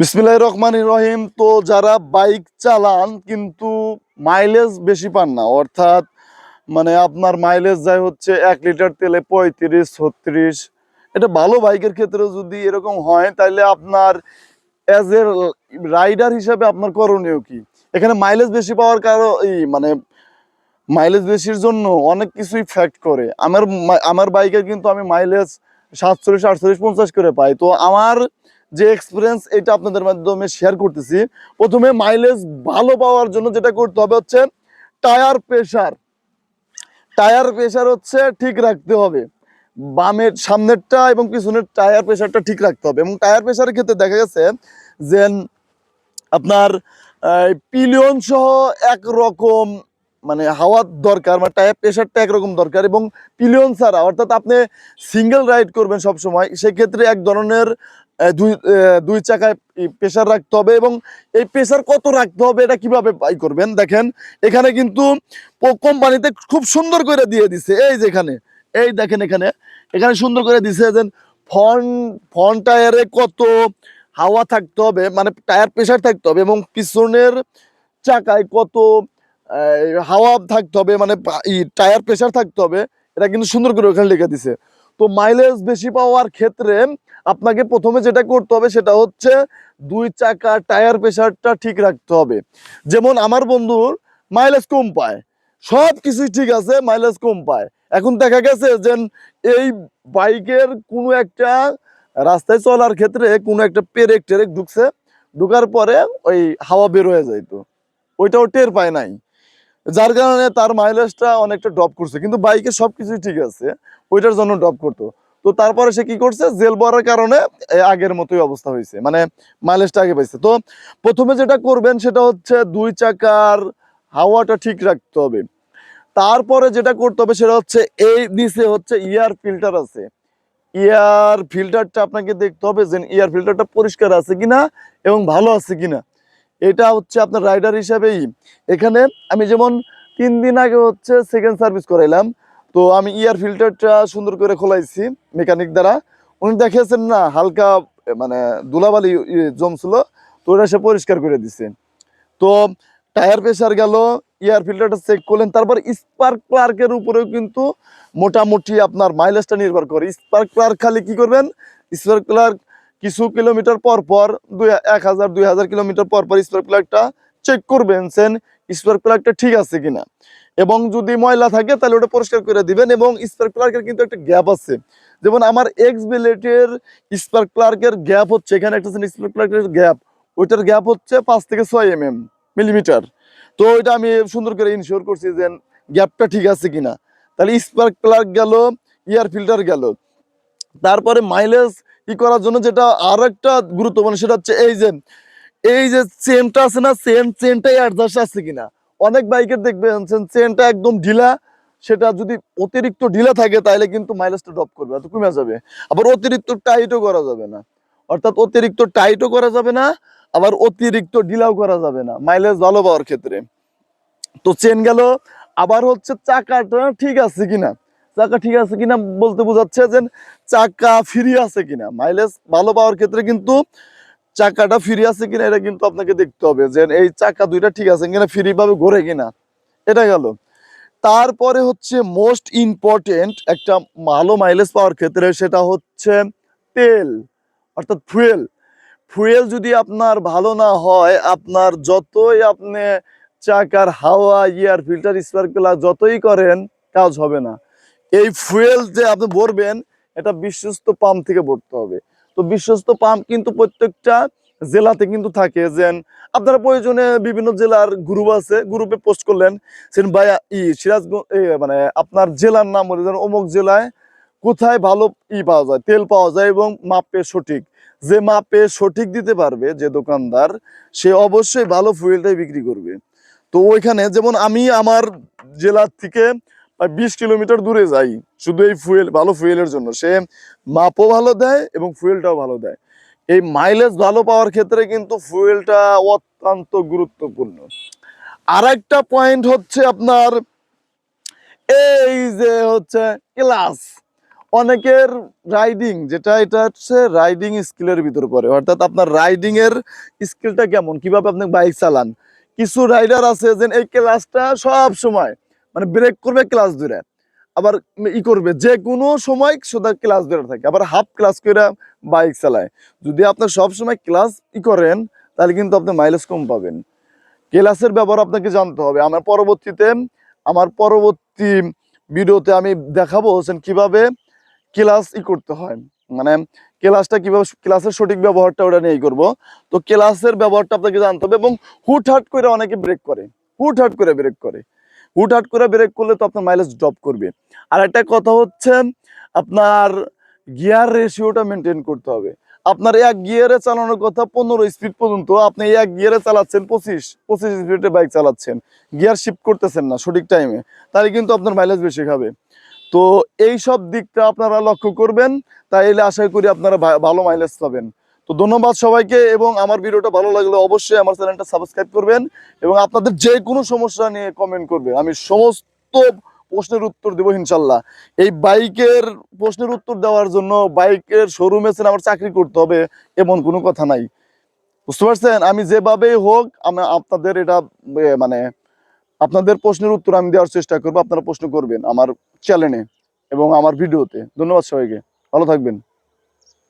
বিসমিল্লাহ রহমান রহিম। তো যারা বাইক চালান কিন্তু মাইলেজ বেশি পান না, অর্থাৎ মানে আপনার মাইলেজ যায় হচ্ছে এক লিটার তেলে পঁয়ত্রিশ, ছত্রিশ। এটা ভালো বাইকের ক্ষেত্রে যদি এরকম হয় তাহলে আপনার অ্যাজ এ রাইডার হিসাবে আপনার করণীয় কি? এখানে মাইলেজ বেশি পাওয়ার কারণ এই মানে মাইলেজ বেশির জন্য অনেক কিছুই ফ্যাক্ট করে। আমার আমার বাইকের কিন্তু আমি মাইলেজ সাতচল্লিশ, আটচল্লিশ, পঞ্চাশ করে পাই। তো আমার যে এক্সপিরিয়েন্স এটা আপনাদের মাধ্যমে শেয়ার করতেছি। প্রথমে মাইলেজ ভালো পাওয়ার জন্য যেটা করতে হবে হচ্ছে টায়ার প্রেশার টায়ার প্রেশার হচ্ছে ঠিক রাখতে হবে। বামের সামনেরটা এবং পিছনের টায়ার প্রেশারটা ঠিক রাখতে হবে। এবং টায়ার প্রেশারের ক্ষেত্রে দেখা গেছে যে আপনার পিলিয়ন সহ একরকম মানে হাওয়ার দরকার মানে টায়ার প্রেশারটা একরকম দরকার এবং পিলিয়ন ছাড়া অর্থাৎ আপনি সিঙ্গেল রাইড করবেন সব সময় সেক্ষেত্রে এক ধরনের দুই দুই চাকায় প্রেশার রাখতে হবে এবং এই প্রেশার কত রাখতে হবে এটা কীভাবে পাই করবেন? দেখেন, এখানে কিন্তু কোম্পানিতে খুব সুন্দর করে দিয়ে দিছে। এই যে এখানে, এই দেখেন এখানে এখানে সুন্দর করে দিছে যে ফ্রন্ট ফ্রন্ট টায়ারে কত হাওয়া থাকতে হবে মানে টায়ার প্রেশার থাকতে হবে এবং পিছনের চাকায় কত হাওয়া থাকতে হবে মানে টায়ার প্রেশার থাকতে হবে। এটা কিন্তু সুন্দর করে ওখানে লিখে দিছে। তো মাইলেজ বেশি পাওয়ার ক্ষেত্রে আপনাকে প্রথমে যেটা করতে হবে সেটা হচ্ছে দুই চাকা টায়ার প্রেশারটা ঠিক রাখতে হবে। যেমন আমার বন্ধুর মাইলেজ কম পায়, সব কিছুই ঠিক আছে মাইলেজ কম পায়। এখন দেখা গেছে যে এই বাইকের কোনো একটা রাস্তায় চলার ক্ষেত্রে কোনো একটা পেরেক টেরেক ঢুকছে, ঢুকার পরে ওই হাওয়া বের হয়ে যাইতো। ওইটাও টের পায় নাই। যার কারণে তার মাইলেজটা অনেকটা ড্রপ করছে। কিন্তু বাইকে সবকিছুই ঠিক আছে, ওইটার জন্য ড্রপ করতো। তো তারপরে সে কি করছে? জেল বরার কারণে আগের মতোই অবস্থা হয়েছে মানে মাইলেজটা আগে পাইছে। তো প্রথমে যেটা করবেন সেটা হচ্ছে দুই চাকার হাওয়াটা ঠিক রাখতে হবে। তারপরে যেটা করতে হবে সেটা হচ্ছে এই নিচে হচ্ছে ইয়ার ফিল্টার আছে। এয়ার ফিল্টারটা আপনাকে দেখতে হবে যে এয়ার ফিল্টারটা পরিষ্কার আছে কিনা এবং ভালো আছে কিনা। এটা হচ্ছে আপনার রাইডার হিসাবেই। এখানে আমি যেমন তিন দিন আগে হচ্ছে সেকেন্ড সার্ভিস করাইলাম, তো আমি ইয়ার ফিল্টারটা সুন্দর করে খোলাইছি মেকানিক দ্বারা। উনি দেখিয়েছেন না, হালকা মানে ধুলাবালি ইয়ে জমছিল, তো ওটা সে পরিষ্কার করে দিছে। তো টায়ার প্রেশার গেল এয়ার ফিল্টারটা চেক করলেন, তারপর স্পার্ক প্লার্কের উপরেও কিন্তু মোটামুটি আপনার মাইলেজটা নির্ভর করে। স্পার্ক প্লার্ক খালি কি করবেন? স্পার্ক প্লার্ক কিছু কিলোমিটার পর পর দুই এক হাজার, দুই হাজার কিলোমিটার পর পর স্পার্ক প্লাগটা চেক করবেন, সেন স্পার্ক প্লাগটা ঠিক আছে কিনা। এবং যদি ময়লা থাকে, তাহলে ওটা পরিষ্কার করে দিবেন এবং স্পার্ক প্লাগের কিন্তু একটা গ্যাপ আছে। যেমন আমার এক্স বিলেটের স্পার্ক প্লাগের গ্যাপ হচ্ছে, এখানে একটা স্পার্ক প্লাগের গ্যাপ ওইটার গ্যাপ হচ্ছে পাঁচ থেকে ছয় এম এম মিলিমিটার তো ওইটা আমি সুন্দর করে ইনশিওর করছি যে গ্যাপটা ঠিক আছে কিনা। তাহলে স্পার্ক প্লাগ গেল এয়ার ফিল্টার গেল। তারপরে মাইলেজ ই করার জন্য যেটা আর একটা গুরুত্বপূর্ণ সেটা হচ্ছে এই যে এই যে চেনটা আছে না চেন চেনটাই অ্যাডজাস্ট আছে কিনা? অনেক বাইকের দেখবেন চেনটা একদম ঢিলা, সেটা যদি অতিরিক্ত ঢিলা থাকে তাহলে কিন্তু মাইলেজটা ড্রপ করবে, এত কমে যাবে। আবার অতিরিক্ত টাইটও করা যাবে না। অর্থাৎ অতিরিক্ত টাইটও করা যাবে না, আবার অতিরিক্ত ঢিলাও করা যাবে না মাইলেজ ভালো পাওয়ার ক্ষেত্রে। তো চেন গেল, আবার হচ্ছে চাকাটা ঠিক আছে কিনা? চাকা ঠিক আছে কিনা বলতে বোঝাচ্ছে যে চাকা ফ্রি আছে কিনা। মাইলেজ ভালো পাওয়ার ক্ষেত্রে কিন্তু চাকাটা ফ্রি আছে কিনা এটা কিন্তু আপনাকে দেখতে হবে যে এই চাকা দুইটা ঠিক আছে কিনা ফ্রি ভাবে ঘোরে কিনা। এটা গেল। তারপরে হচ্ছে মোস্ট ইম্পর্টেন্ট একটা ভালো মাইলেজ পাওয়ার ক্ষেত্রে সেটা হচ্ছে তেল, অর্থাৎ ফুয়েল ফুয়েল যদি আপনার ভালো না হয়, আপনার যতই আপনি চাকার হাওয়া ইয়ার ফিল্টার স্পার্কুলার যতই করেন, কাজ হবে না। এই ফুয়েল যে আপনি ভরবেন, এটা বিশ্বস্ত পাম্প থেকে ভরতে হবে। তো বিশ্বস্ত পাম্প কিন্তু প্রত্যেকটা জেলাতে কিন্তু থাকে। যেন আপনারা প্রয়োজনে বিভিন্ন জেলার গ্রুপ আছে গ্রুপে পোস্ট করলেন। সেন ভাই ই সিরাজগঞ্জ মানে আপনার জেলার নাম বলে যেন অমুক জেলায় কোথায় ভালো ই পাওয়া যায়, তেল পাওয়া যায় এবং মাপে সঠিক। যে মাপে সঠিক দিতে পারবে যে দোকানদার, সে অবশ্যই ভালো ফুয়েলটাই বিক্রি করবে। তো ওইখানে যেমন আমি আমার জেলার থেকে প্রায় বিশ কিলোমিটার দূরে যাই। শুধু এই ফুয়েল, ভালো ফুয়েলের জন্য। সে মাপও ভালো দেয় এবং ফুয়েলটাও ভালো দেয়। এই মাইলেজ ভালো পাওয়ার ক্ষেত্রে কিন্তু ফুয়েলটা অত্যন্ত গুরুত্বপূর্ণ। আর একটা পয়েন্ট হচ্ছে আপনার, এই যে হচ্ছে ক্লাস অনেকের রাইডিং যেটা এটা হচ্ছে রাইডিং স্কিলের ভিতর পড়ে। অর্থাৎ আপনার রাইডিং এর স্কিলটা কেমন? কীভাবে আপনি বাইক চালান? কিছু রাইডার আছে যে এই ক্লাসটা সব সময় মানে ব্রেক করবে ক্লাস ধরে। আবার ই করবে যে কোনো সময় শুধু ক্লাস ধরে থাকে। আবার হাফ ক্লাস করে বাইক চালায়। যদি আপনার সব সময় ক্লাস ই করেন, তাহলে কিন্তু আপনি মাইলেজ কম পাবেন। ক্লাসের ব্যবহার আপনাকে জানতে হবে। আমার পরবর্তীতে, আমার পরবর্তী ভিডিওতে আমি দেখাবো হোসেন কীভাবে ক্লাস ই করতে হয়। মানে ক্লাসটা কীভাবে ক্লাসের সঠিক ব্যবহারটা ওটা নিয়েই করব। তো ক্লাসের ব্যবহারটা আপনাকে জানতে হবে এবং হুট হুটহাট করে অনেকে ব্রেক করে। হুট হুটহাট করে ব্রেক করে। হুটহাট করে ব্রেক করলে তো আপনার মাইলেজ ড্রপ করবে। আর একটা কথা হচ্ছে, আপনার গিয়ার রেশিওটা মেনটেন করতে হবে। আপনার এক গিয়ারে চালানোর কথা পনেরো স্পিড পর্যন্ত আপনি এক গিয়ারে চালাচ্ছেন পঁচিশ পঁচিশ স্পিডে বাইক চালাচ্ছেন। গিয়ার শিফট করতেছেন না সঠিক টাইমে তাহলে কিন্তু আপনার মাইলেজ বেশি খাবে। তো এই সব দিকটা আপনারা লক্ষ্য করবেন, তাইলে আশা করি আপনারা ভালো মাইলেজ পাবেন। তো ধন্যবাদ সবাইকে এবং আমার ভিডিওটা ভালো লাগলে অবশ্যই আমার চ্যানেলটা সাবস্ক্রাইব করবেন এবং আপনাদের যে কোনো সমস্যা নিয়ে কমেন্ট করবেন। আমি সমস্ত প্রশ্নের উত্তর দেবো ইনশাল্লাহ। এই বাইকের প্রশ্নের উত্তর দেওয়ার জন্য বাইকের শোরুমে আমার চাকরি করতে হবে এমন কোনো কথা নাই। বুঝতে পারছেন? আমি যেভাবেই হোক আমি আপনাদের এটা মানে আপনাদের প্রশ্নের উত্তর আমি দেওয়ার চেষ্টা করব, আপনারা প্রশ্ন করবেন আমার চ্যানেলে এবং আমার ভিডিওতে। ধন্যবাদ সবাইকে। ভালো থাকবেন।